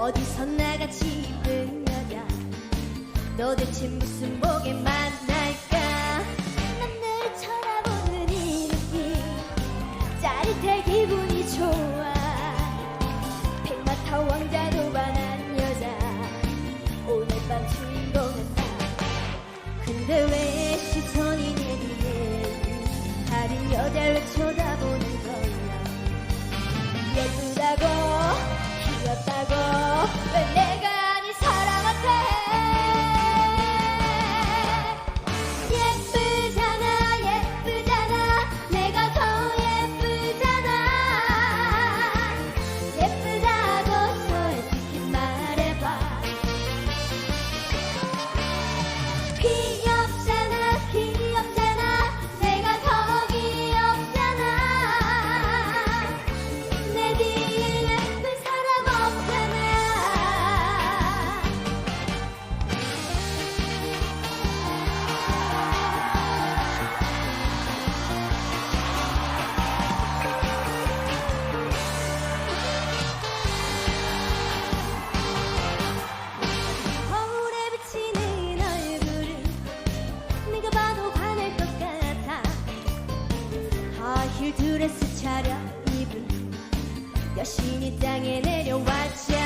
어디서 나같이 이쁜 여자 도대체 무슨 복에 만날까? 난 너를 쳐다보는 이 느낌 짜릿해 기분이 좋아. 백마타 왕자도 반한 여자. 오늘 밤 주인공은 나. 근데 왜 시선이 내리네 다른 여자를 쳐다보는 거야? 예쁘다고 all, 힐 드레스 차려 입은 여신이 땅에 내려왔지